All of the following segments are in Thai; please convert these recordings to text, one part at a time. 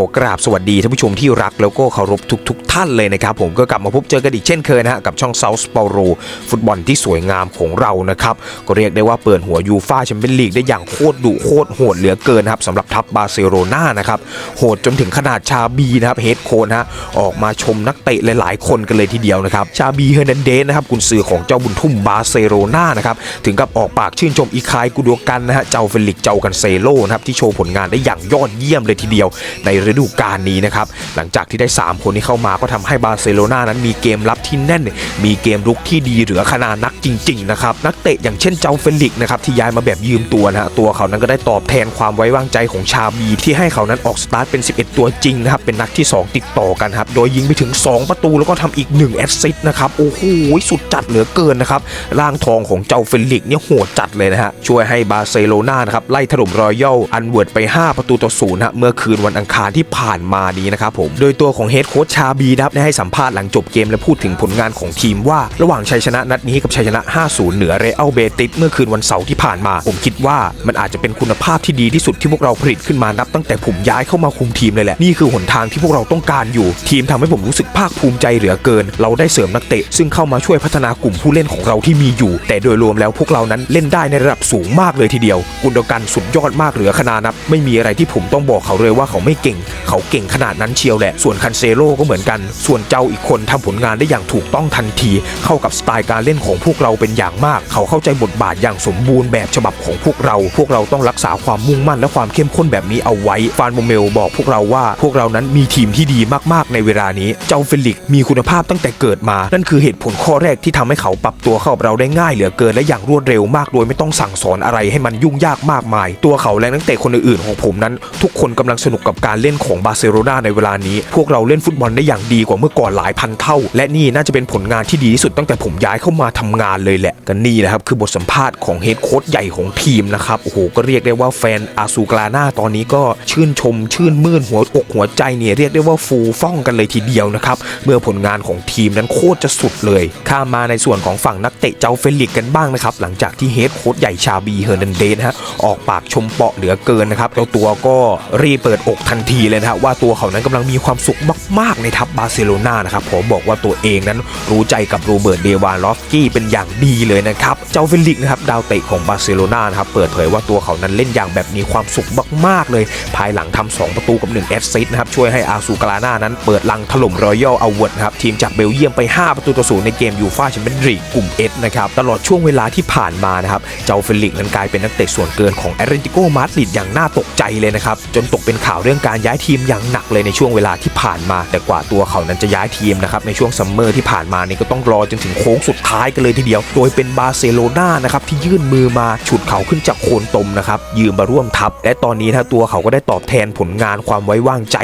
โอ้โหกราบสวัสดีท่านผู้ชมที่รักแล้วก็เคารพทุกๆทท่านเลยนะครับ ผมก็กลับมาพบเจอกันอีกเช่นเคยนะฮะกับช่อง South p a u l o ฟุตบอลที่สวยงามของเรานะครับ ก็เรียกได้ว่าเปิดหัวยูฟาแชมเปี้ยนลีกได้อย่างโคตรดุโคตรโหดเหลือเกินครับสำหรับทัพบาร์เซโลนานะครับโหดจนถึงขนาดชาบีนะครับเฮดโค้ชฮะออกมาชมนักเตะหลายๆ คนกันเลยทีเดียวนะครับชาบีเฮอร์นันเดสนะครับกุนซือของเจ้าบุญทุ่มบาร์เซโลนานะครับถึงกับออกปากชื่นชมอีคายกูโดกันนะฮะเจ้าเฟลิกเจ้ากันเซโลนะครับที่โชว์ผลงานได้อย่างยอดเยี่ยมเลยทีเดียวในฤดูกาลนี้นะครับหลังจากที่ได้ 3 คนที่เข้ามาก็ทำให้บาร์เซโลนานั้นมีเกมรับที่แน่น มีเกมรุกที่ดีเหลือขนาดนักจริงๆนะครับนักเตะอย่างเช่นเจ้าเฟลิกนะครับที่ย้ายมาแบบยืมตัวนะฮะตัวเขานั้นก็ได้ตอบแทนความไว้วางใจของชาบี ที่ให้เขานั้นออกสตาร์ทเป็น 11 ตัวจริงนะครับเป็นนัดที่ 2 ติดต่อกันครับโดยยิงไปถึง 2 ประตูแล้วก็ทำอีก1แอสซิสต์นะครับโอ้โหสุดจัดเหลือเกินนะครับร่างทองของเจ้าเฟลิกเนี่ยโหดจัดเลยนะฮะช่วยให้บาร์เซโลนานะครับไล่ถล่มรอยัลอันเวิร์ดไป 5 ประตูต่อศูนย์ฮะเมื่อคืนวันอังคารที่ผ่านมานี้นะครับผม โดยตัวของเฮดโค้ชชาบีนะครับได้ให้สัมภาษณ์หลังจบเกมและพูดถึงผลงานของทีมว่าระหว่างชัยชนะนัดนี้กับชัยชนะ 5-0 เหนือเรอัลเบติสเมื่อคืนวันเสาร์ที่ผ่านมา ผมคิดว่ามันอาจจะเป็นคุณภาพที่ดีที่สุดที่พวกเราผลิตขึ้นมานับตั้งแต่ผมย้ายเข้ามาคุมทีมเลยแหละนี่คือหนทางที่พวกเราต้องการอยู่ ทีมทำให้ผมรู้สึกภาคภูมิใจเหลือเกิน เราได้เสริมนักเตะ ซึ่งเข้ามาช่วยพัฒนากลุ่มผู้เล่นของเราที่มีอยู่ แต่โดยรวมแล้วพวกเรานั้นเล่นได้ในระดับสูงมากเลยทีเดียว กุนดกันสุดยอดมากเหลือขนาดนับ ไม่มีอะไรที่ผมต้องบอกเขาเลยว่าเขาไม่เก่งเขาเก่งขนาดนั้นเชียวแหละ ส่วนคันเซโร่ก็เหมือนกัน ส่วนเจ้าอีกคนทำผลงานได้อย่างถูกต้องทันที เข้ากับสไตล์การเล่นของพวกเราเป็นอย่างมาก เขาเข้าใจบทบาทอย่างสมบูรณ์แบบฉบับของพวกเรา พวกเราต้องรักษาความมุ่งมั่นและความเข้มข้นแบบนี้เอาไว้ ฟานโมเมลบอกพวกเราว่าพวกเรานั้นมีทีมที่ดีมากๆ ในเวลานี้ เจ้าเฟลิกมีคุณภาพตั้งแต่เกิดมา นั่นคือเหตุผลข้อแรกที่ทำให้เขาปรับตัวเข้ากับเราได้ง่ายเหลือเกินและอย่างรวดเร็วมากโดยไม่ต้องสั่งสอนอะไรให้มันยุ่งยากมากมาย ตัวเขาและนักเตะคนอื่นๆของผมนั้น ทุกคนกำลังสนุกกับการเล่นของบาร์เซโลนาในเวลานี้ พวกเราเล่นฟุตบอลได้อย่างดีกว่าเมื่อก่อนหลายพันเท่า และนี่น่าจะเป็นผลงานที่ดีที่สุดตั้งแต่ผมย้ายเข้ามาทำงานเลยแหละกันนี่แหละครับคือบทสัมภาษณ์ของเฮดโค้ชใหญ่ของทีมนะครับโอ้โหก็เรียกได้ว่าแฟนอาซูกลาน่าตอนนี้ก็ชื่นชม ชื่นมื่นหัวอกหัวใจเนี่ยเรียกได้ว่าฟูฟ่องกันเลยทีเดียวนะครับเมื่อผลงานของทีมนั้นโคตรจะสุดเลย ข้ามาในส่วนของฝั่งนักเตะเจ้าเฟลิกกันบ้างนะครับหลังจากที่เฮดโค้ชใหญ่ชาบีเฮอร์นันเดสฮะออกปากชมเปาะเหลือเกินนะครับเจ้าตัวก็รีบเปิดอกทันทีเลยนะฮะว่าตัวเขานั้นกำลังมีความสุขมาก ๆ ในทัพบาร์เซโลนานะครับผมบอกว่าตัวเองนั้นรู้ใจกับโรเบิร์ตเดวานลอฟสกี้เป็นอย่างดีเลยนะครับ เจ้าเฟลิกนะครับดาวเตะของบาร์เซโลนานะครับเปิดเผยว่าตัวเขานั้นเล่นอย่างแบบมีความสุขมาก ๆ เลย ภายหลังทำ2ประตูกับ1แอสซิสต์นะครับช่วยให้อาซูกาลาน่านั้นเปิดลังถล่มรอยัลเอาเวิร์ดครับทีมจากเบลเยียมไป 5 ประตูต่อศูนย์ในเกมยูฟ่าแชมเปี้ยนส์ลีกกลุ่ม S นะครับตลอดช่วงเวลาที่ผ่านมานะครับเจ้าเฟลิกนั้นกลายเป็นนักเตะส่วนเกินของแอตเลติโกมาดริดอย่างน่าตกใจเลยนะครับจนตกเป็นข่าวเรื่องการย้ย้ายทีมอย่างหนักเลยในช่วงเวลาที่ผ่านมา แต่กว่าตัวเขานั้นจะย้ายทีมนะครับในช่วงซัมเมอร์ที่ผ่านมานี่ก็ต้องรอจนถึงโค้งสุดท้ายกันเลยทีเดียว โดยเป็นบาร์เซโลนานะครับที่ยื่นมือมาฉุดเขาขึ้นจากโคนตมนะครับยืมมาร่วมทัพ และตอนนี้ถ้าตัวเขาก็ได้ตอบแทนผลงานความไว้วางใจ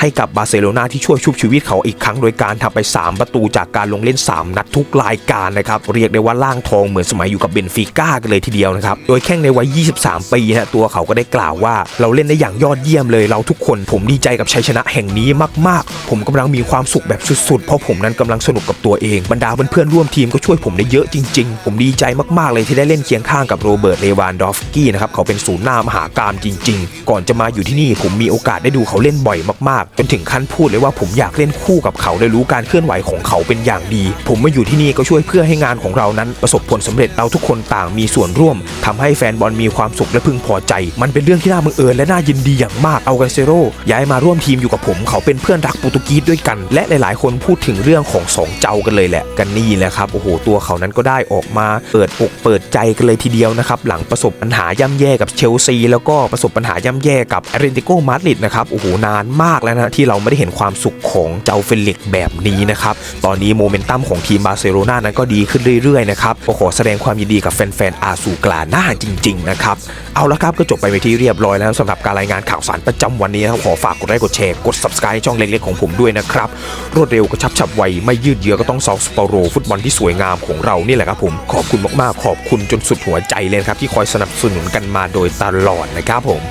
ให้กับบาร์เซโลนาที่ช่วยชุบชีวิตเขาอีกครั้งโดยการทำไป 3 ประตูจากการลงเล่น 3 นัดทุกรายการนะครับเรียกได้ว่าล่างทองเหมือนสมัยอยู่กับเบนฟิก้ากันเลยทีเดียวนะครับโดยแข้งในวัย 23 ปีนะตัวเขาก็ได้กล่าวว่า เราเล่นได้อย่างยอดเยี่ยมเลยเราทุกคนผมดีใจกับชัยชนะแห่งนี้มากๆ ผมกำลังมีความสุขแบบสุดๆ เพราะผมนั้นกำลังสนุกกับตัวเองบรรดาเพื่อนๆร่วมทีมก็ช่วยผมได้เยอะจริง ๆ ผมดีใจมากๆเลยที่ได้เล่นเคียงข้างกับโรเบิร์ตเลวานดอฟสกี้นะครับเขาเป็นศูนย์หน้ามหาการจริง ๆ ก่อนจะมาอยู่ที่นี่ผมมีโอกาสได้ดูเขาเล่นบ่อยมากๆ จนถึงขั้นพูดเลยว่าผมอยากเล่นคู่กับเขาได้รู้การเคลื่อนไหวของเขาเป็นอย่างดี ผมมาอยู่ที่นี่ก็ช่วยเพื่อให้งานของเรานั้นประสบผลสำเร็จเราทุกคนต่างมีส่วนร่วมทำให้แฟนบอลมีความสุขและพึงพอใจ มันเป็นเรื่องที่น่าบังเอิญและน่ายินดีอย่างมากเอากันเซโรย้ายมาร่วมทีมอยู่กับผม เขาเป็นเพื่อนรักโปรตุกีสด้วยกัน และหลาย ๆ คนพูดถึงเรื่องของสองเจ้ากันเลยแหละ กันนี่แหละครับโอ้โหตัวเขานั้นก็ได้ออกมาเปิดอกเปิดใจกันเลยทีเดียวนะครับหลังประสบปัญหาย่ำแย่กับเชลซีแล้วก็ประสบปัญหาย่ำแย่กับแอตเลติโกมาดริดนะครับโอ้โหนานมากแล้วนะที่เราไม่ได้เห็นความสุขของเจ้าเฟลิกแบบนี้นะครับตอนนี้โมเมนตัมของทีมบาร์เซโลนานั้นก็ดีขึ้นเรื่อย ๆ นะครับก็ขอแสดงความยินดีกับแฟน ๆ อาซูกลาน่าจริง ๆ นะครับเอาละครับก็จบไปไปที่เรียบร้อยแล้วสำหรับการรายงานข่าวสารประจำวันนี้นะครับอฝากกดไลค์กดแชร์กด subscribe ช่องเล็กๆของผมด้วยนะครับ รวดเร็วกระชับฉับไว ไม่ยืดเยื้อก็ต้องซอฟสปาโรฟุตบอลที่สวยงามของเรานี่แหละครับผมขอบคุณมากๆ ขอบคุณจนสุดหัวใจเลยครับ ที่คอยสนับสนุนกันมาโดยตลอดนะครับผม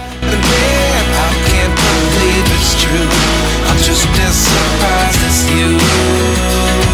just as surprised as you.